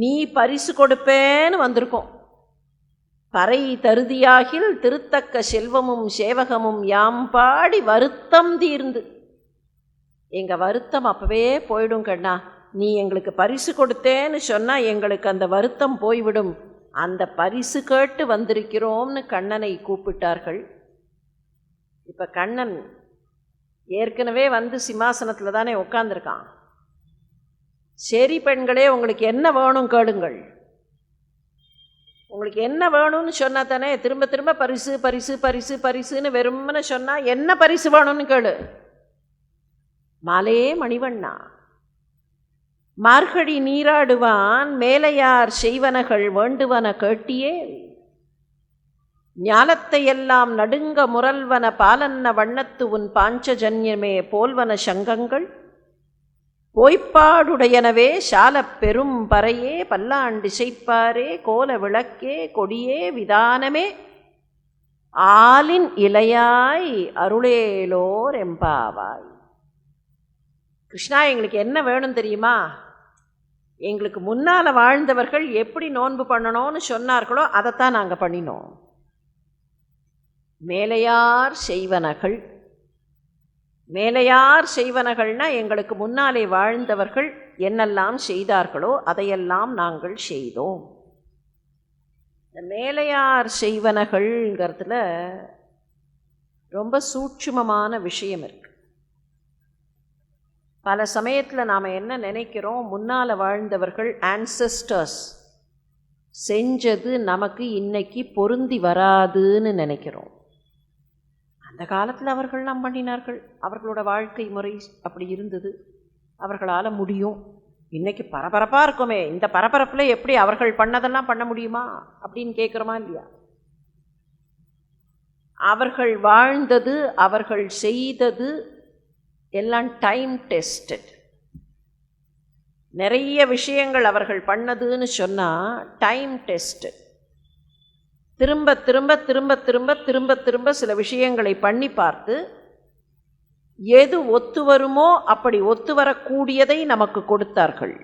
நீ பரிசு கொடுப்பேன்னு வந்திருக்கோம். பறை தருதியாகில் திருத்தக்க செல்வமும் சேவகமும் யாம் பாடி வருத்தம் தீர்ந்து. எங்கள் வருத்தம் அப்போவே போயிடும் கண்ணா. நீ எங்களுக்கு பரிசு கொடுத்தேன்னு சொன்னால் எங்களுக்கு அந்த வருத்தம் போய்விடும். அந்த பரிசு கேட்டு வந்திருக்கிறோம்னு கண்ணனை கூப்பிட்டார்கள். இப்போ கண்ணன் ஏற்கனவே வந்து சிம்மாசனத்தில் தானே உட்காந்துருக்கான் சரி பெண்களே உங்களுக்கு என்ன வேணும் கேளுங்கள். உங்களுக்கு என்ன வேணும்னு சொன்னா தானே திரும்ப திரும்ப பரிசு பரிசு பரிசு பரிசுன்னு வெறும்னு சொன்னால் என்ன பரிசு வேணும்னு கேளு. மாலே மணிவண்ணா. மார்கழி நீராடுவான் மேலையார் செய்வனகள் வேண்டுவன கேட்டியே. ஞானத்தை எல்லாம் நடுங்க முரல்வன பாலன்ன வண்ணத்து உன் பாஞ்சஜன்யமே போல்வன சங்கங்கள். போய்ப்பாடுடையனவே சால பெரும் பறையே பல்லாண்டிசைப்பாரே கோல விளக்கே கொடியே விதானமே. ஆலின் இலையாய் அருளேலோர் எம்பாவாய். கிருஷ்ணா எங்களுக்கு என்ன வேணும் தெரியுமா? எங்களுக்கு முன்னால் வாழ்ந்தவர்கள் எப்படி நோன்பு பண்ணணும்னு சொன்னார்களோ அதைத்தான் நாங்கள் பண்ணினோம். மேலையார் செய்வனகள் மேலையார் செய்வனகள்னா எங்களுக்கு முன்னாலே வாழ்ந்தவர்கள் என்னெல்லாம் செய்தார்களோ அதையெல்லாம் நாங்கள் செய்தோம். இந்த மேலையார் செய்வனகள்ங்கிறதுல ரொம்ப சூட்சுமமான விஷயம் இருக்கு. பல சமயத்தில் நாம் என்ன நினைக்கிறோம்? முன்னால் வாழ்ந்தவர்கள் ஆன்சஸ்டர்ஸ் செஞ்சது நமக்கு இன்னைக்கு பொருந்தி வராதுன்னு நினைக்கிறோம். அந்த காலத்தில் அவர்கள்லாம் பண்ணினார்கள். அவர்களோட வாழ்க்கை முறை அப்படி இருந்தது. அவர்களால் முடியும். இன்றைக்கி பரபரப்பாக இருக்குமே. இந்த பரபரப்பில் எப்படி அவர்கள் பண்ணதெல்லாம் பண்ண முடியுமா? அப்படின்னு கேட்குறோமா இல்லையா? அவர்கள் வாழ்ந்தது அவர்கள் செய்தது எல்லாம் டைம் டெஸ்டட் நிறைய விஷயங்கள் அவர்கள் பண்ணதுன்னு சொன்னால் டைம் டெஸ்டட் திரும்ப திரும்ப திரும்ப திரும்ப திரும்ப திரும்ப சில விஷயங்களை பண்ணி பார்த்து எது ஒத்து வருமோ அப்படி ஒத்து வரக்கூடியதை நமக்கு கொடுத்தார்கள்.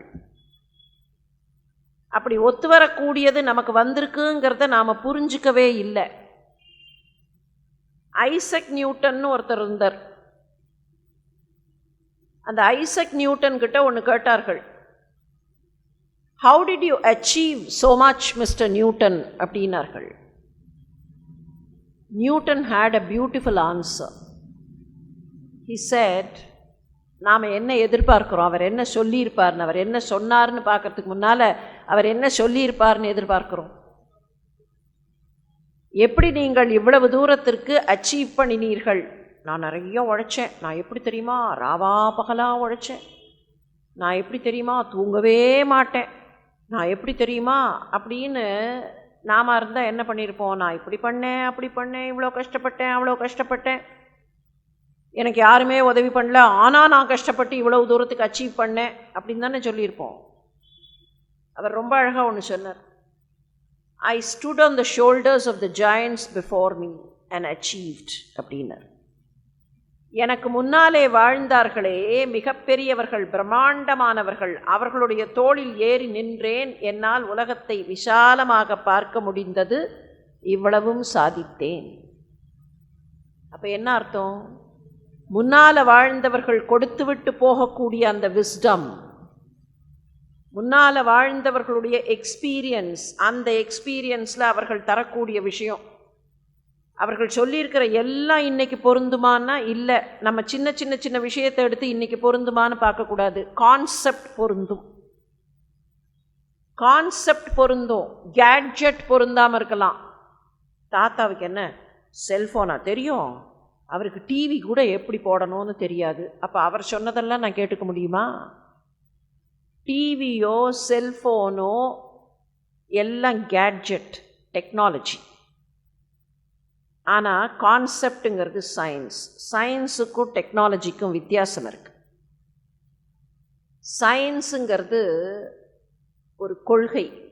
அப்படி ஒத்து வரக்கூடியது நமக்கு வந்திருக்குங்கிறத நாம் புரிஞ்சிக்கவே இல்லை. ஐசக் நியூட்டன் ஒருத்தர் இருந்தார். அந்த ஐசக் நியூட்டன் கிட்ட ஒன்று கேட்டார்கள். How did you achieve so much mister Newton அப்படின்னார்கள். Newton had a beautiful answer he said நாம் என்ன எதிர்பார்க்குறோம்? அவர் என்ன சொல்லியிருப்பார்னு அவர் என்ன சொன்னார்னு பார்க்கறதுக்கு முன்னால் அவர் என்ன சொல்லியிருப்பார்னு எதிர்பார்க்குறோம். எப்படி நீங்கள் இவ்வளவு தூரத்திற்கு அச்சீவ் பண்ணினீர்கள்? நான் நிறைய உழைச்சேன். நான் எப்படி தெரியுமா? ராவா பகலாக உழைச்சேன். நான் எப்படி தெரியுமா? தூங்கவே மாட்டேன். நான் எப்படி தெரியுமா? அப்படின்னு நாம இருந்தால் என்ன பண்ணியிருப்போம் நான் இப்படி பண்ணேன் அப்படி பண்ணேன் இவ்வளோ கஷ்டப்பட்டேன் அவ்வளோ கஷ்டப்பட்டேன். எனக்கு யாருமே உதவி பண்ணல. ஆனால் நான் கஷ்டப்பட்டு இவ்வளவு தூரத்துக்கு அச்சீவ் பண்ணேன் அப்படின்னு தானே சொல்லியிருப்போம். அவர் ரொம்ப அழகாக ஒன்று சொன்னார். I stood on the shoulders of the giants before me and achieved அப்படின்னார். எனக்கு முன்னாலே வாழ்ந்தார்களே மிகப்பெரியவர்கள் பிரம்மாண்டமானவர்கள் அவர்களுடைய தோளில் ஏறி நின்றேன் என்னால் உலகத்தை விசாலமாக பார்க்க முடிந்தது இவ்வளவும் சாதித்தேன். அப்போ என்ன அர்த்தம்? முன்னால் வாழ்ந்தவர்கள் கொடுத்துவிட்டு போகக்கூடிய அந்த விஸ்டம் முன்னால் வாழ்ந்தவர்களுடைய எக்ஸ்பீரியன்ஸ் அந்த எக்ஸ்பீரியன்ஸில் அவர்கள் தரக்கூடிய விஷயம். அவர்கள் சொல்லியிருக்கிற எல்லாம் இன்னைக்கு பொருந்துமானா இல்லை. நம்ம சின்ன சின்ன சின்ன விஷயத்தை எடுத்து இன்னைக்கு பொருந்துமான்னு பார்க்கக்கூடாது. கான்செப்ட் பொருந்தும். கான்செப்ட் பொருந்தும். கேட்ஜெட் பொருந்தாமல் இருக்கலாம். தாத்தாவுக்கு என்ன? செல்ஃபோனா தெரியும். அவருக்கு டிவி கூட எப்படி போடணும்னு தெரியாது. அப்போ அவர் சொன்னதெல்லாம் நான் கேட்டுக்க முடியுமா? டிவியோ செல்ஃபோனோ எல்லாம் கேட்ஜெட் டெக்னாலஜி ஆனால் கான்செப்டுங்கிறது சயின்ஸ் சயின்ஸுக்கும் டெக்னாலஜிக்கும் வித்தியாசம் இருக்குது சயின்ஸுங்கிறது ஒரு கொள்கை.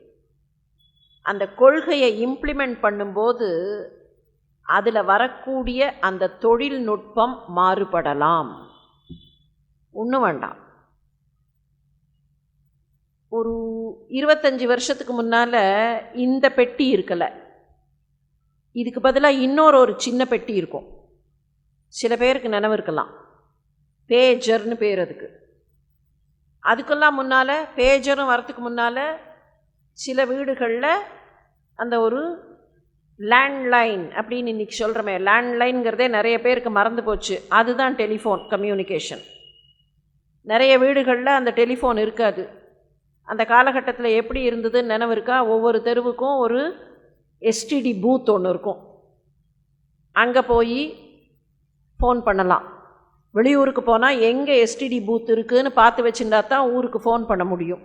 அந்த கொள்கையை இம்ப்ளிமெண்ட் பண்ணும்போது அதில் வரக்கூடிய அந்த தொழில்நுட்பம் மாறுபடலாம். ஒன்றும் வேண்டாம். ஒரு இருபத்தஞ்சி வருஷத்துக்கு முன்னால் இந்த பெட்டி இருக்கலை. இதுக்கு பதிலாக இன்னொரு ஒரு சின்ன பெட்டி இருக்கும். சில பேருக்கு நினைவு இருக்கலாம். பேஜர்னு பேர் அதுக்கு. அதுக்கெல்லாம் முன்னால் பேஜரும் வரத்துக்கு முன்னால் சில வீடுகளில் அந்த ஒரு லேண்ட்லைன் அப்படின்னு இன்றைக்கி சொல்கிறோமே லேண்ட்லைன்ங்கிறதே நிறைய பேருக்கு மறந்து போச்சு. அதுதான் டெலிஃபோன் கம்யூனிகேஷன் நிறைய வீடுகளில் அந்த டெலிஃபோன் இருக்காது. அந்த காலகட்டத்தில் எப்படி இருந்ததுன்னு நினைவு இருக்கா? ஒவ்வொரு தெருவுக்கும் ஒரு எஸ்டிடி பூத் ஒன்று இருக்கும். அங்கே போய் ஃபோன் பண்ணலாம். வெளியூருக்கு போனால் எங்கே எஸ்டிடி பூத் இருக்குதுன்னு பார்த்து வச்சுருந்தா தான் ஊருக்கு ஃபோன் பண்ண முடியும்.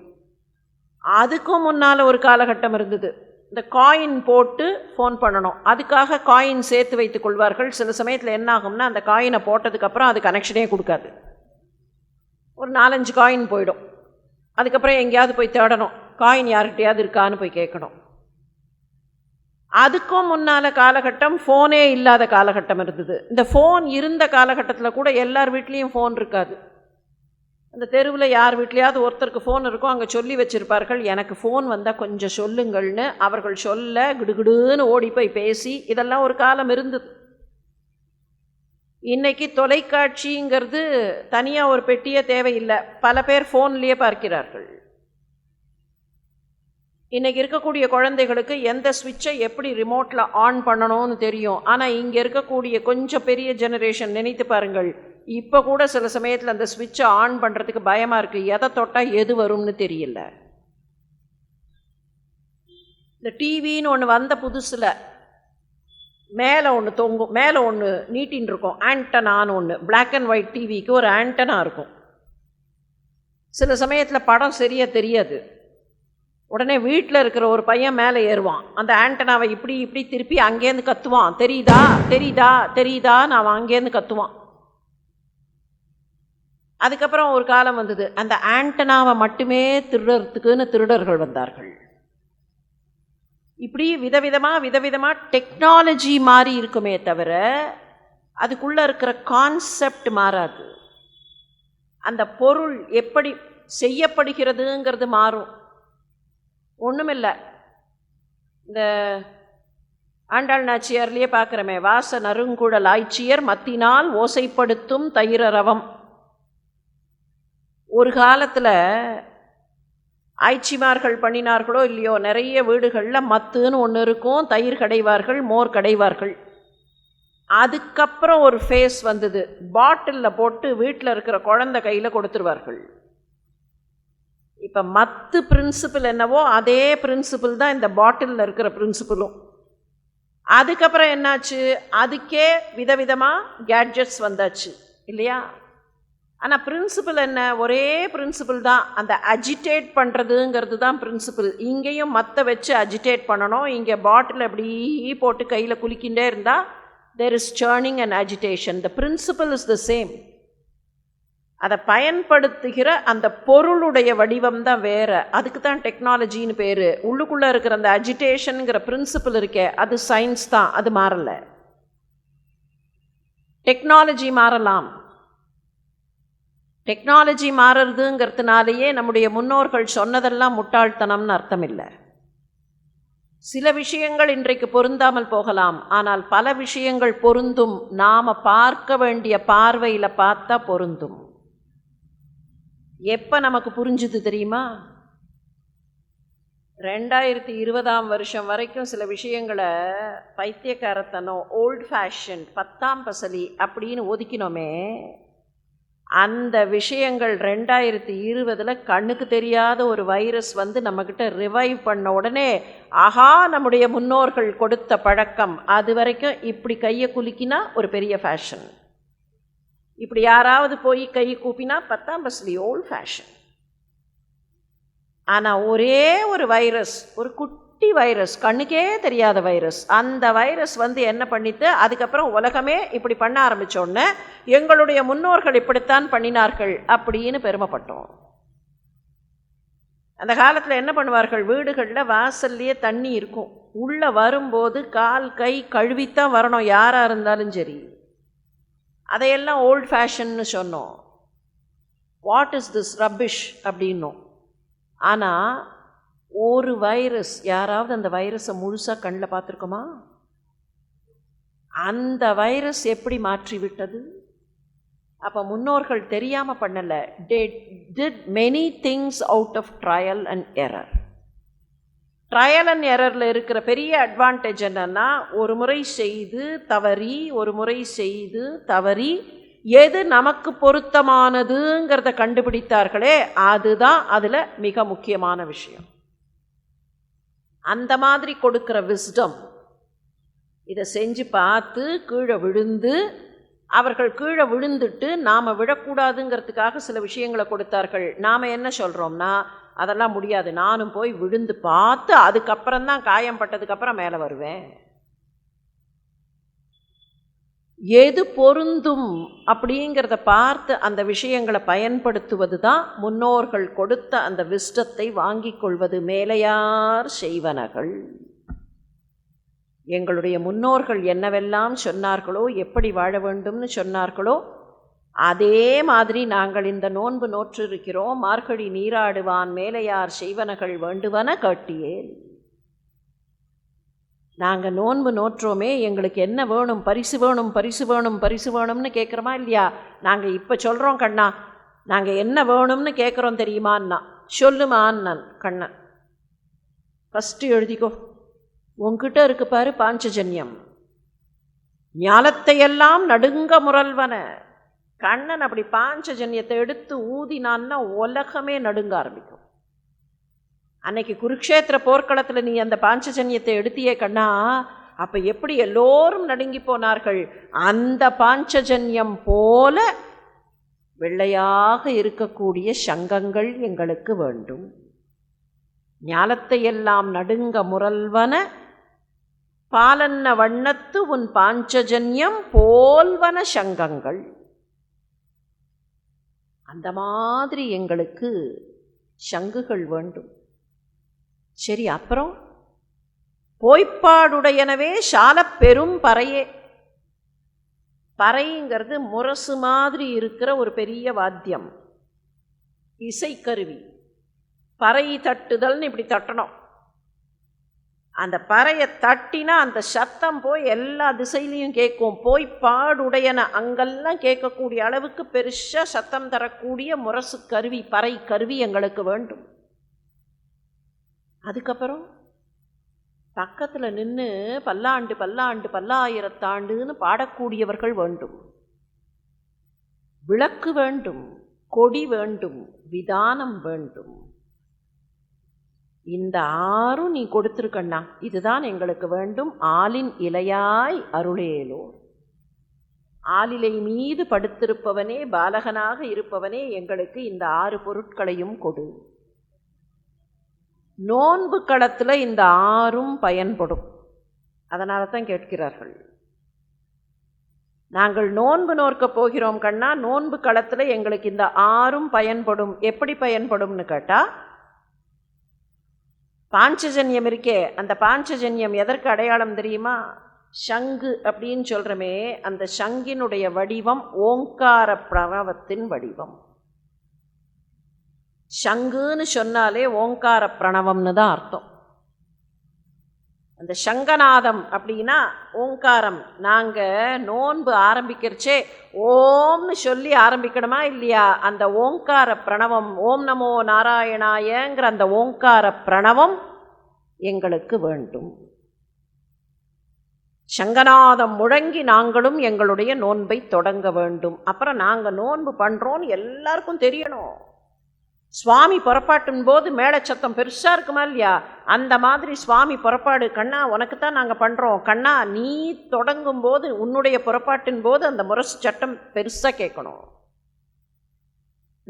அதுக்கும் முன்னால் ஒரு காலகட்டம் இருந்தது. இந்த காயின் போட்டு ஃபோன் பண்ணணும். அதுக்காக காயின் சேர்த்து வைத்துக் கொள்வார்கள். சில சமயத்தில் என்ன ஆகும்னா அந்த காயினை போட்டதுக்கப்புறம் அது கனெக்ஷனே கொடுக்காது. ஒரு நாலஞ்சு காயின் போயிடும். அதுக்கப்புறம் எங்கேயாவது போய் தேடணும். காயின் யார்கிட்டையாவது இருக்கான்னு போய் கேட்கணும். அதுக்கும் முன்னால் காலகட்டம் ஃபோனே இல்லாத காலகட்டம் இருந்தது. இந்த ஃபோன் இருந்த காலகட்டத்தில் கூட எல்லார் வீட்லேயும் ஃபோன் இருக்காது. அந்த தெருவில் யார் வீட்லேயாவது ஒருத்தருக்கு ஃபோன் இருக்கும் அங்கே சொல்லி வச்சுருப்பார்கள் எனக்கு ஃபோன் வந்தால் கொஞ்சம் சொல்லுங்கள்னு. அவர்கள் சொல்ல கிடுகிடுன்னு ஓடி போய் பேசி இதெல்லாம் ஒரு காலம் இருந்தது. இன்றைக்கி தொலைக்காட்சிங்கிறது தனியாக ஒரு பெட்டியே தேவையில்லை. பல பேர் ஃபோன்லேயே பார்க்கிறார்கள். இன்றைக்கி இருக்கக்கூடிய குழந்தைகளுக்கு எந்த ஸ்விட்சை எப்படி ரிமோட்டில் ஆன் பண்ணணும்னு தெரியும். ஆனால் இங்கே இருக்கக்கூடிய கொஞ்சம் பெரிய ஜெனரேஷன் நினைத்து பாருங்கள். இப்போ கூட சில சமயத்தில் அந்த ஸ்விட்சை ஆன் பண்ணுறதுக்கு பயமாக இருக்குது எதை தொட்டால் எது வரும்னு தெரியல. இந்த டிவின்னு ஒன்று வந்த புதுசில் மேலே ஒன்று தொங்கும் மேலே ஒன்று நீட்டின்னு இருக்கும். ஆண்டனான்னு ஒன்று பிளாக் அண்ட் ஒயிட் டிவிக்கு ஒரு ஆண்டனா இருக்கும். சில சமயத்தில் படம் சரியாக தெரியாது. உடனே வீட்டில் இருக்கிற ஒரு பையன் மேலே ஏறுவான். அந்த ஆண்டனாவை இப்படி இப்படி திருப்பி அங்கேருந்து கத்துவான். தெரியுதா? தெரியுதா? தெரியுதா நான் அங்கேருந்து கத்துவான். அதுக்கப்புறம் ஒரு காலம் வந்தது. அந்த ஆண்டனாவை மட்டுமே திருடறதுக்குன்னு திருடர்கள் வந்தார்கள். இப்படி விதவிதமாக விதவிதமாக டெக்னாலஜி மாறி இருக்குமே தவிர அதுக்குள்ளே இருக்கிற கான்செப்ட் மாறாது. அந்த பொருள் எப்படி செய்யப்படுகிறதுங்கிறது மாறும். ஒன்றுமில்லை இந்த ஆண்டாள் நாச்சியார்லேயே பார்க்குறமே வாச நறுங்குழல் ஆய்ச்சியர் மத்தினால் ஓசைப்படுத்தும் தயிரரவம். ஒரு காலத்தில் ஆய்ச்சிமார்கள் பண்ணினார்களோ இல்லையோ நிறைய வீடுகளில் மத்துன்னு ஒன்று இருக்கும் தயிர் கடைவார்கள் மோர் கடைவார்கள். அதுக்கப்புறம் ஒரு ஃபேஸ் வந்தது. பாட்டிலில் போட்டு வீட்டில் இருக்கிற குழந்தை கையில் கொடுத்துருவார்கள். இப்போ மத்து பிரின்சிபிள் என்னவோ அதே பிரின்சிபிள் தான் இந்த பாட்டிலில் இருக்கிற பிரின்சிபிளும் அதுக்கப்புறம் என்னாச்சு? அதுக்கே விதவிதமாக கேட்ஜெட்ஸ் வந்தாச்சு இல்லையா? ஆனால் பிரின்சிபல் என்ன? ஒரே பிரின்சிபல் தான். அந்த அஜிடேட் பண்ணுறதுங்கிறது தான் பிரின்சிபல் இங்கேயும் மற்ற வச்சு அஜிடேட் பண்ணணும். இங்கே பாட்டில் அப்படி போட்டு கையில் குளிக்கின்றே இருந்தால் there is churning and agitation the principle is the same அதை பயன்படுத்துகிற அந்த பொருளுடைய வடிவம் தான் வேறு. அதுக்கு தான் டெக்னாலஜின்னு பேர். உள்ளுக்குள்ளே இருக்கிற அந்த அஜிடேஷனுங்கிற பிரின்சிபல் இருக்கே அது சயின்ஸ் தான். அது மாறலை. டெக்னாலஜி மாறலாம். டெக்னாலஜி மாறுறதுங்கிறதுனாலேயே நம்முடைய முன்னோர்கள் சொன்னதெல்லாம் முட்டாள்தனம்னு அர்த்தம் இல்லை சில விஷயங்கள் இன்றைக்கு பொருந்தாமல் போகலாம். ஆனால் பல விஷயங்கள் பொருந்தும். நாம் பார்க்க வேண்டிய பார்வையில் பார்த்தா பொருந்தும். எப்போ நமக்கு புரிஞ்சுது தெரியுமா? ரெண்டாயிரத்தி இருபதாம் வருஷம் வரைக்கும் சில விஷயங்களை பைத்தியக்காரத்தனம் ஓல்ட் ஃபேஷன் பத்தாம் பசலி அப்படின்னு ஒதுக்கினோமே. அந்த விஷயங்கள் ரெண்டாயிரத்தி இருபதில் கண்ணுக்கு தெரியாத ஒரு வைரஸ் வந்து நம்மக்கிட்ட ரிவைவ் பண்ண உடனே ஆஹா நம்முடைய முன்னோர்கள் கொடுத்த பழக்கம். அது வரைக்கும் இப்படி கையை குலுக்கினா ஒரு பெரிய ஃபேஷன் இப்படி யாராவது போய் கை கூப்பினா பத்தாம் பஸ்லி ஓல்ட் ஃபேஷன் ஆனால் ஒரே ஒரு வைரஸ் ஒரு குட்டி வைரஸ் கண்ணுக்கே தெரியாத வைரஸ் அந்த வைரஸ் வந்து என்ன பண்ணித்து அதுக்கப்புறம் உலகமே இப்படி பண்ண ஆரம்பித்தோடனே எங்களுடைய முன்னோர்கள் இப்படித்தான் பண்ணினார்கள் அப்படின்னு பெருமைப்பட்டோம். அந்த காலத்தில் என்ன பண்ணுவார்கள்? வீடுகளில் வாசல்லையே தண்ணி இருக்கும். உள்ளே வரும்போது கால் கை கழுவித்தான் வரணும் யாராக இருந்தாலும் சரி. அதையெல்லாம் ஓல்ட் ஃபேஷன்னு சொன்னோம். வாட் இஸ் திஸ் ரப்பிஷ் அப்படின்னோம். ஆனால் ஒரு வைரஸ் யாராவது அந்த வைரஸை முழுசாக கண்ணில் பார்த்துருக்கோமா? அந்த வைரஸ் எப்படி மாற்றி விட்டது அப்போ முன்னோர்கள் தெரியாமல் பண்ணலை. They did many things out of trial and error trial and எரரில் இருக்கிற பெரிய அட்வான்டேஜ் என்னென்னா ஒரு முறை செய்து தவறி ஒரு முறை செய்து தவறி எது நமக்கு பொருத்தமானதுங்கிறத கண்டுபிடித்தார்களே அதுதான் அதில் மிக முக்கியமான விஷயம். அந்த மாதிரி கொடுக்குற விஸ்டம் இதை செஞ்சு பார்த்து கீழே விழுந்து அவர்கள் கீழே விழுந்துட்டு நாம் விழக்கூடாதுங்கிறதுக்காக சில விஷயங்களை கொடுத்தார்கள். நாம் என்ன சொல்கிறோம்னா அதெல்லாம் முடியாது. நானும் போய் விழுந்து பார்த்து அதுக்கப்புறம் தான் காயம் பட்டதுக்கப்புறம் மேலே வருவேன். எது பொருந்தும் அப்படிங்கிறத பார்த்து அந்த விஷயங்களை பயன்படுத்துவது தான் முன்னோர்கள் கொடுத்த அந்த விஷ்டத்தை வாங்கிக் கொள்வது மேலையார் செய்வனகள் எங்களுடைய முன்னோர்கள் என்னவெல்லாம் சொன்னார்களோ எப்படி வாழ வேண்டும்னு சொன்னார்களோ அதே மாதிரி நாங்கள் இந்த நோன்பு நோற்றிருக்கிறோம். மார்கழி நீராடுவான் மேலையார் செய்வனகள் வேண்டுவன கேட்டியேன் நாங்கள் நோன்பு நோற்றோமே எங்களுக்கு என்ன வேணும்? பரிசு வேணும் பரிசு வேணும் பரிசு வேணும்னு கேட்குறோமா இல்லையா? நாங்கள் இப்போ சொல்கிறோம் கண்ணா. நாங்கள் என்ன வேணும்னு கேட்குறோம் தெரியுமான்னா சொல்லுமான்னான் கண்ணன். ஃபஸ்ட்டு எழுதிக்கோ. உங்ககிட்ட இருக்கு பாரு பாஞ்சஜன்யம். ஞாலத்தையெல்லாம் நடுங்க முரல்வன. கண்ணன் அப்படி பாஞ்சஜன்யத்தை எடுத்து ஊதினான்னா உலகமே நடுங்க ஆரம்பிக்கும். அன்னைக்கு குருக்ஷேத்திர போர்க்களத்தில் நீ அந்த பாஞ்சஜன்யத்தை எடுத்தியே கண்ணா அப்போ எப்படி எல்லோரும் நடுங்கி போனார்கள்? அந்த பாஞ்சஜன்யம் போல வெள்ளையாக இருக்கக்கூடிய சங்கங்கள் எங்களுக்கு வேண்டும். ஞாலத்தையெல்லாம் நடுங்க முரல்வன பாலன்ன வண்ணத்து உன் பாஞ்சஜன்யம் போல்வன சங்கங்கள். அந்த மாதிரி எங்களுக்கு சங்குகள் வேண்டும். சரி அப்புறம்? போய்ப்பாடுடையனவே சால பெரும் பறையே. பறைங்கிறது முரசு மாதிரி இருக்கிற ஒரு பெரிய வாத்தியம். இசைக்கருவி. பறை தட்டுதல்னு இப்படி தட்டணும். அந்த பறையை தட்டினா அந்த சத்தம் போய் எல்லா திசையிலையும் கேட்கும். போய் பாடுடையன அங்கெல்லாம் கேட்கக்கூடிய அளவுக்கு பெருசாக சத்தம் தரக்கூடிய முரசு கருவி பறை கருவி எங்களுக்கு வேண்டும். அதுக்கப்புறம் பக்கத்தில் நின்று பல்லாண்டு பல்லாண்டு பல்லாயிரத்தாண்டுன்னு பாடக்கூடியவர்கள் வேண்டும். விளக்கு வேண்டும் கொடி வேண்டும் விதானம் வேண்டும். இந்த ஆறும் நீ கொடுத்துருக்கண்ணா. இதுதான் எங்களுக்கு வேண்டும். ஆலின் இலையாய் அருளேலோ. ஆலிலை மீது படுத்திருப்பவனே பாலகனாக இருப்பவனே எங்களுக்கு இந்த ஆறு பொருட்களையும் கொடு. நோன்பு களத்தில் இந்த ஆறும் பயன்படும். அதனால தான் கேட்கிறார்கள். நாங்கள் நோன்பு நோற்க போகிறோம் கண்ணா. நோன்பு களத்தில் எங்களுக்கு இந்த ஆறும் பயன்படும். எப்படி பயன்படும்னு கேட்டால் பாஞ்சஜன்யம் இருக்கே அந்த பாஞ்சஜன்யம் எதற்கு அடையாளம் தெரியுமா? சங்கு அப்படின்னு சொல்கிறோமே அந்த சங்கினுடைய வடிவம் ஓங்கார பிரணவத்தின் வடிவம். சங்குன்னு சொன்னாலே ஓங்கார பிரணவம்னு தான் அர்த்தம். அந்த சங்கநாதம் அப்படின்னா ஓங்காரம். நாங்கள் நோன்பு ஆரம்பிக்கிறச்சே ஓம்னு சொல்லி ஆரம்பிக்கணுமா இல்லையா? அந்த ஓங்கார பிரணவம் ஓம் நமோ நாராயணாயங்கிற அந்த ஓங்கார பிரணவம் எங்களுக்கு வேண்டும். சங்கநாதம் முழங்கி நாங்களும் எங்களுடைய நோன்பை தொடங்க வேண்டும். அப்புறம் நாங்கள் நோன்பு பண்ணுறோன்னு எல்லாருக்கும் தெரியணும். சுவாமி புறப்பாட்டின் போது மேடச்சத்தம் பெருசாக இருக்குமா இல்லையா? அந்த மாதிரி சுவாமி புறப்பாடு கண்ணா உனக்கு தான் நாங்கள் பண்ணுறோம் கண்ணா நீ தொடங்கும் போது உன்னுடைய புறப்பாட்டின் போது அந்த முரசு சட்டம் பெருசாக கேட்கணும்.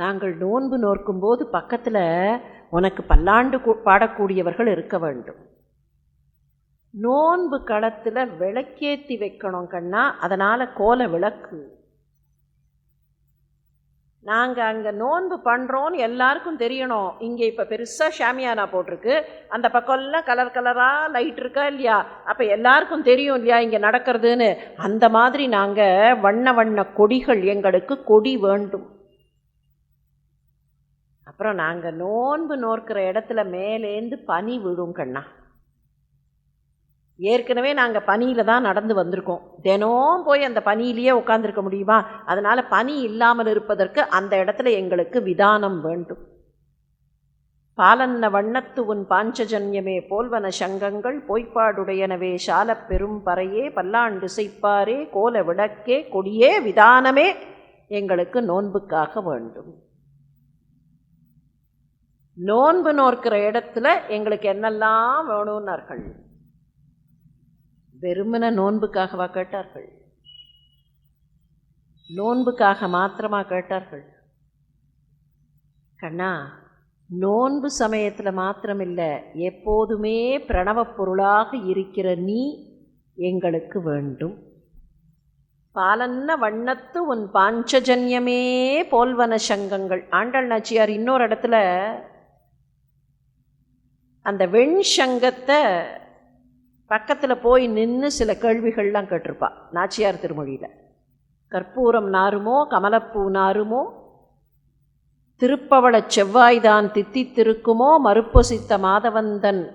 நாங்கள் நோன்பு நோக்கும் போது பக்கத்தில் உனக்கு பல்லாண்டு பாடக்கூடியவர்கள் இருக்க வேண்டும். நோன்பு களத்தில் விளக்கேற்றி வைக்கணும் கண்ணா. அதனால் கோல விளக்கு. நாங்கள் அங்கே நோன்பு பண்ணுறோன்னு எல்லாருக்கும் தெரியணும். இங்கே இப்போ பெருசாக ஷாமியானா போட்டிருக்கு. அந்த பக்கம்லாம் கலர் கலராக லைட் இருக்கா இல்லையா? அப்போ எல்லாருக்கும் தெரியும் இல்லையா இங்கே நடக்கிறதுன்னு. அந்த மாதிரி நாங்கள் வண்ண வண்ண கொடிகள் எங்களுக்கு கொடி வேண்டும். அப்புறம் நாங்கள் நோன்பு நோக்கிற இடத்துல மேலேந்து பனி விழும் கண்ணா. ஏற்கனவே நாங்கள் பனியில் தான் நடந்து வந்திருக்கோம். தினம் போய் அந்த பனியிலேயே உட்காந்துருக்க முடியுமா? அதனால் பனி இல்லாமல் இருப்பதற்கு அந்த இடத்துல எங்களுக்கு விதானம் வேண்டும். பாலன்ன வண்ணத்து உன் பாஞ்சஜன்யமே போல்வன சங்கங்கள் பொய்ப்பாடுடையனவே சாலப் பெரும் பறையே பல்லாண்டு செய்ப்பாரே கோல விளக்கே கொடியே விதானமே எங்களுக்கு நோன்புக்காக வேண்டும். நோன்பு நோக்கிற இடத்துல எங்களுக்கு என்னெல்லாம் வேணும்னார்கள்? வெறுமன நோன்புக்காகவா கேட்டார்கள்? நோன்புக்காக மாத்திரமா கேட்டார்கள்? கண்ணா நோன்பு சமயத்தில் மாத்திரமில்லை எப்போதுமே பிரணவப் பொருளாக இருக்கிற நீ எங்களுக்கு வேண்டும். பாலன்ன வண்ணத்து உன் பாஞ்சஜன்யமே போல்வன சங்கங்கள். ஆண்டாள் நாச்சியார் இன்னொரு இடத்துல அந்த வெண் சங்கத்தை பக்கத்தில் போய் நின்று சில கேள்விகள்லாம் கேட்டிருப்பா நாச்சியார் திருமொழியில். கற்பூரம் நாருமோ கமலப்பூ நாருமோ? திருப்பவள செவ்வாய்தான் தித்தித்திருக்குமோ மறுப்பொசித்த மாதவந்தன்?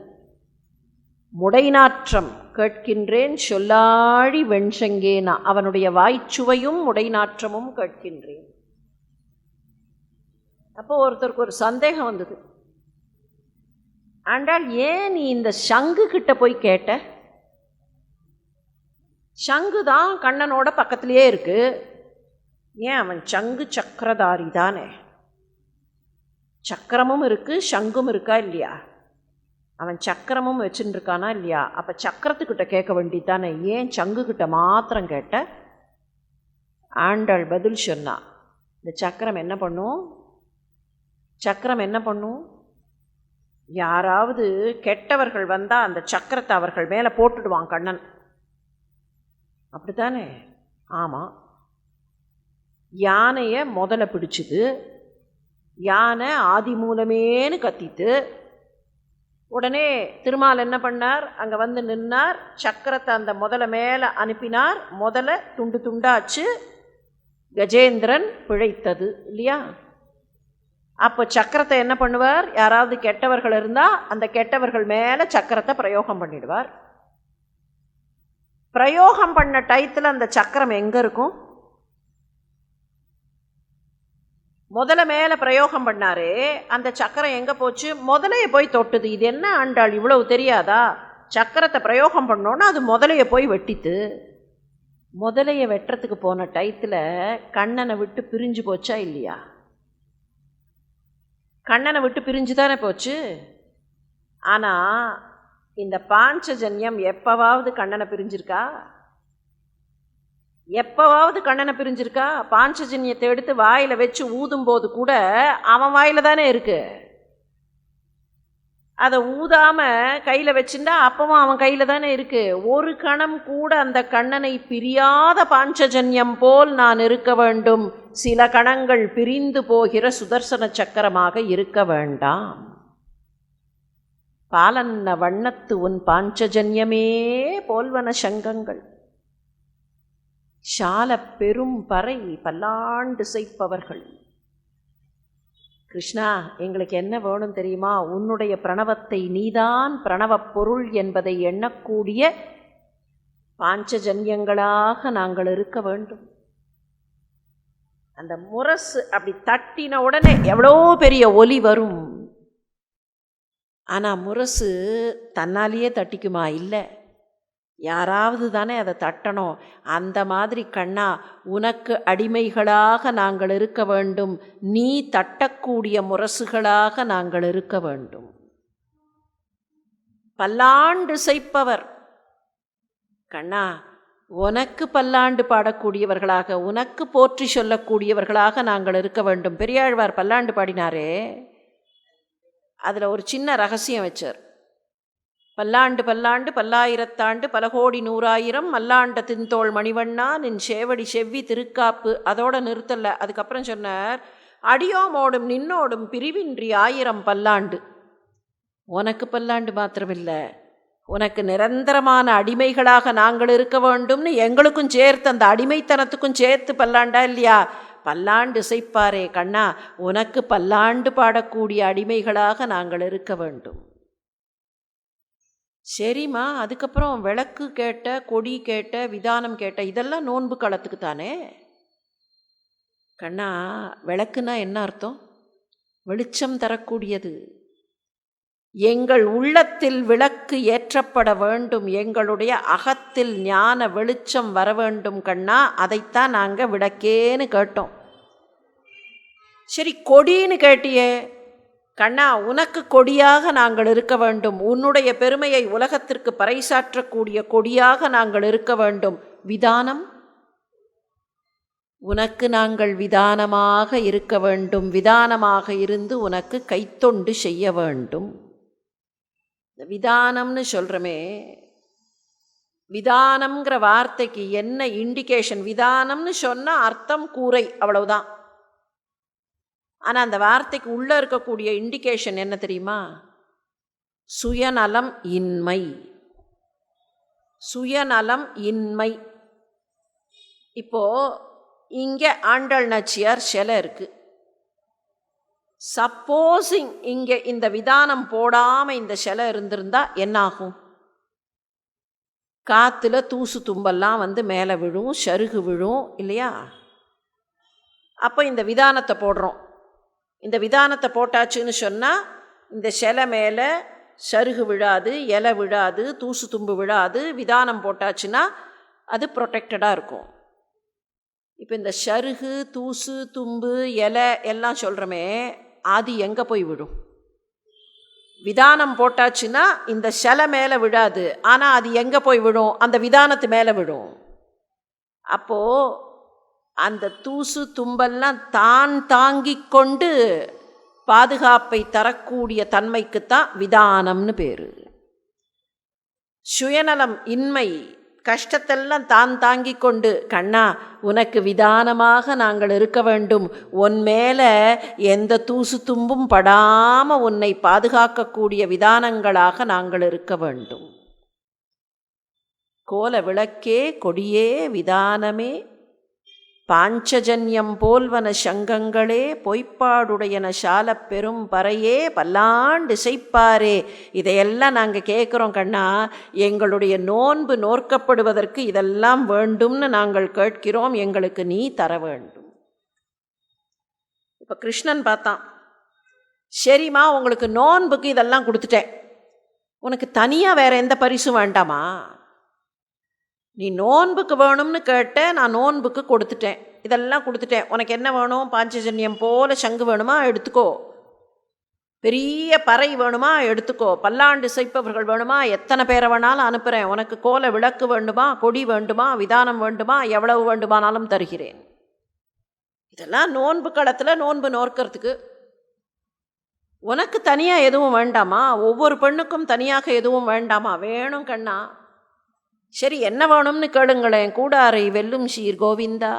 முடைநாற்றம் கேட்கின்றேன் சொல்லாழி வெண்சங்கேனா? அவனுடைய வாய்ச்சுவையும் முடைநாற்றமும் கேட்கின்றேன். அப்போ ஒருத்தருக்கு ஒரு சந்தேகம் வந்தது. ஆண்டாள் ஏன் நீ இந்த சங்கு கிட்ட போய் கேட்ட? சங்கு தான் கண்ணனோட பக்கத்திலேயே இருக்கு. ஏன் அவன் சங்கு சக்கரதாரி தானே? சக்கரமும் இருக்கு சங்கும் இருக்கா இல்லையா? அவன் சக்கரமும் வச்சுட்டு இருக்கானா இல்லையா? அப்போ சக்கரத்துக்கிட்ட கேட்க வேண்டியதானே ஏன் சங்குக்கிட்ட மாத்திரம் கேட்ட? ஆண்டாள் பதில் சொன்னா இந்த சக்கரம் என்ன பண்ணும்? சக்கரம் என்ன பண்ணும்? யாராவது கெட்டவர்கள் வந்தால் அந்த சக்கரத்தை அவர்கள் மேலே போட்டுடுவான் கண்ணன். அப்படித்தானே? ஆமாம் யானையை முதல்ல பிடிச்சிது யானை ஆதி மூலமேன்னு கத்திட்டு உடனே திருமால் என்ன பண்ணார்? அங்கே வந்து நின்னார் சக்கரத்தை அந்த முதல மேலே அனுப்பினார் முதல்ல துண்டு துண்டாச்சு கஜேந்திரன் பிழைத்தது இல்லையா? அப்போ சக்கரத்தை என்ன பண்ணுவார்? யாராவது கெட்டவர்கள் இருந்தால் அந்த கெட்டவர்கள் மேலே சக்கரத்தை பிரயோகம் பண்ணிடுவார். பிரயோகம் பண்ண டயத்தில் அந்த சக்கரம் எங்கே இருக்கும்? முதல்ல மேலே பிரயோகம் பண்ணாரே அந்த சக்கரம் எங்கே போச்சு? முதலைய போய் தொட்டுது. இது என்ன ஆண்டாள்? இவ்வளவு தெரியாதா? சக்கரத்தை பிரயோகம் பண்ணோன்னா அது முதலையை போய் வெட்டித்து முதலையை வெட்டுறதுக்கு போன டயத்தில் கண்ணனை விட்டு பிரிஞ்சு போச்சா இல்லையா? கண்ணனை விட்டு பிரிஞ்சு தானே போச்சு? ஆனால் இந்த பாஞ்சஜன்யம் எப்போவாவது கண்ணனை பிரிஞ்சிருக்கா? எப்போவாவது கண்ணனை பிரிஞ்சிருக்கா? பாஞ்சஜன்யத்தை எடுத்து வாயில் வச்சு ஊதும்போது கூட அவன் வாயில் தானே இருக்குது அதை ஊதாமல் கையில் வச்சுட்டா அப்பவும் அவன் கையில் தானே இருக்குது ஒரு கணம் கூட அந்த கண்ணனை பிரியாத பாஞ்சஜன்யம் போல் நான் இருக்க வேண்டும். சில கணங்கள் பிரிந்து போகிற சுதர்சன சக்கரமாக இருக்க வேண்டாம். பாலன்ன வண்ணத்து உன் பாஞ்சஜன்யமே போல்வன சங்கங்கள். சால பெரும் பறை பல்லாண்டு செய்ப்பவர்கள் கிருஷ்ணா எங்களுக்கு என்ன வேணும் தெரியுமா? உன்னுடைய பிரணவத்தை நீதான் பிரணவப் பொருள் என்பதை எண்ணக்கூடிய பாஞ்சஜன்யங்களாக நாங்கள் இருக்க வேண்டும். அந்த முரசு அப்படி தட்டின உடனே எவ்வளோ பெரிய ஒலி வரும். ஆனால் முரசு தன்னாலேயே தட்டிக்குமா? இல்லை. யாராவது தானே அதை தட்டணும். அந்த மாதிரி கண்ணா உனக்கு அடிமைகளாக நாங்கள் இருக்க வேண்டும். நீ தட்டக்கூடிய முரசுகளாக நாங்கள் இருக்க வேண்டும். பல்லாண்டு செய்ப்பவர். கண்ணா உனக்கு பல்லாண்டு பாடக்கூடியவர்களாக உனக்கு போற்றி சொல்லக்கூடியவர்களாக நாங்கள் இருக்க வேண்டும். பெரியாழ்வார் பல்லாண்டு பாடினாரே. அதில் ஒரு சின்ன ரகசியம் வச்சார். பல்லாண்டு பல்லாண்டு பல்லாயிரத்தாண்டு பல கோடி நூறாயிரம் மல்லாண்ட தின்தோள் மணிவண்ணா நின் சேவடி செவ்வி திருக்காப்பு. அதோட நிறுத்தலை. அதுக்கப்புறம் சொன்னார் அடியோமோடும் நின்னோடும் பிரிவின்றி ஆயிரம் பல்லாண்டு. உனக்கு பல்லாண்டு மாத்திரமில்லை. உனக்கு நிரந்தரமான அடிமைகளாக நாங்கள் இருக்க வேண்டும்னு எங்களுக்கும் சேர்த்து அந்த அடிமைத்தனத்துக்கும் சேர்த்து பல்லாண்டா இல்லையா? பல்லாண்டு இசைப்பாரே கண்ணா உனக்கு பல்லாண்டு பாடக்கூடிய அடிமைகளாக நாங்கள் இருக்க வேண்டும். சரிம்மா அதுக்கப்புறம் விளக்கு கேட்ட கொடி கேட்ட விதானம் கேட்ட இதெல்லாம் நோன்பு காலத்துக்கு தானே? கண்ணா விளக்குனா என்ன அர்த்தம்? வெளிச்சம் தரக்கூடியது. எங்கள் உள்ளத்தில் விளக்கு ஏற்றப்பட வேண்டும் எங்களுடைய அகத்தில் ஞான வெளிச்சம் வர வேண்டும் கண்ணா அதைத்தான் நாங்கள் விளக்கேன்னு கேட்டோம். சரி கொடின்னு கேட்டியே கண்ணா உனக்கு கொடியாக நாங்கள் இருக்க வேண்டும். உன்னுடைய பெருமையை உலகத்திற்கு பறைசாற்றக்கூடிய கொடியாக நாங்கள் இருக்க வேண்டும். விதானம்? உனக்கு நாங்கள் விதானமாக இருக்க வேண்டும். விதானமாக இருந்து உனக்கு கைத்தொண்டு செய்ய வேண்டும். இந்த விதானம்னு சொல்கிறோமே விதானம்ங்கிற வார்த்தைக்கு என்ன இண்டிகேஷன் விதானம்னு சொன்னால் அர்த்தம் கூரை அவ்வளவுதான். ஆனால் அந்த வார்த்தைக்கு உள்ளே இருக்கக்கூடிய இண்டிகேஷன் என்ன தெரியுமா? சுயநலம் இன்மை. சுயநலம் இன்மை. இப்போது இங்கே ஆண்டல் நச்சியார் சிலை இருக்குது சப்போஸிங் இங்கே இந்த விதானம் போடாமல் இந்த சிலை இருந்திருந்தால் என்னாகும்? காற்றுல தூசு தும்பெல்லாம் வந்து மேலே விழும் சருகு விழும் இல்லையா? அப்போ இந்த விதானத்தை போடுறோம். இந்த விதானத்தை போட்டாச்சுன்னு சொன்னால் இந்த சிலை மேலே சருகு விழாது இலை விழாது தூசு தும்பு விழாது விதானம் போட்டாச்சுன்னா அது ப்ரொடெக்டடாக இருக்கும். இப்போ இந்த சருகு தூசு தும்பு இலை எல்லாம் சொல்கிறோமே அது எங்கே போய் விடும்? விதானம் போட்டாச்சுன்னா இந்த சிலை மேலே விழாது ஆனால் அது எங்கே போய் விடும்? அந்த விதானத்து மேலே விடும். அப்போது அந்த தூசு தும்பெல்லாம் தான் தாங்கி கொண்டு பாதுகாப்பை தரக்கூடிய தன்மைக்குத்தான் விதானம்னு பேர். சுயநலம் இன்மை கஷ்டத்தெல்லாம் தான் தாங்கி கொண்டு கண்ணா உனக்கு விதானமாக நாங்கள் இருக்க வேண்டும். உன் மேலே எந்த தூசு தும்பும் படாமல் உன்னை பாதுகாக்கக்கூடிய விதானங்களாக நாங்கள் இருக்க வேண்டும். கோல விளக்கே கொடியே விதானமே பாஞ்சஜன்யம் போல்வன சங்கங்களே பொய்ப்பாடுடையன சால பெரும் பறையே பல்லாண்டு இசைப்பாரே. இதையெல்லாம் நாங்கள் கேட்குறோம் கண்ணா. எங்களுடைய நோன்பு நோர்க்கப்படுவதற்கு இதெல்லாம் வேண்டும்னு நாங்கள் கேட்கிறோம். எங்களுக்கு நீ தர வேண்டும். இப்போ கிருஷ்ணன் பார்த்தான். சரிம்மா உங்களுக்கு நோன்புக்கு இதெல்லாம் கொடுத்துட்டேன். உனக்கு தனியாக வேறு எந்த பரிசும் வேண்டாமா? நீ நோன்புக்கு வேணும்னு கேட்ட நான் நோன்புக்கு கொடுத்துட்டேன். இதெல்லாம் கொடுத்துட்டேன். உனக்கு என்ன வேணும்? பாஞ்சஜன்யம் போல சங்கு வேணுமா? எடுத்துக்கோ. பெரிய பறை வேணுமா? எடுத்துக்கோ. பல்லாண்டு இசைப்பவர்கள் வேணுமா? எத்தனை பேரை வேணாலும் அனுப்புகிறேன் உனக்கு கோல விளக்கு வேண்டுமா? கொடி வேண்டுமா? விதானம் வேண்டுமா? எவ்வளவு வேண்டுமானாலும் தருகிறேன். இதெல்லாம் நோன்பு களத்தில் நோன்பு நோக்கிறதுக்கு உனக்கு தனியாக எதுவும் வேண்டாமா? ஒவ்வொரு பெண்ணுக்கும் தனியாக எதுவும் வேண்டாமா? வேணும் கண்ணா. சரி என்ன வேணும்னு கேளுங்களேன். கூடாரை வெல்லும் ஷீர் கோவிந்தா.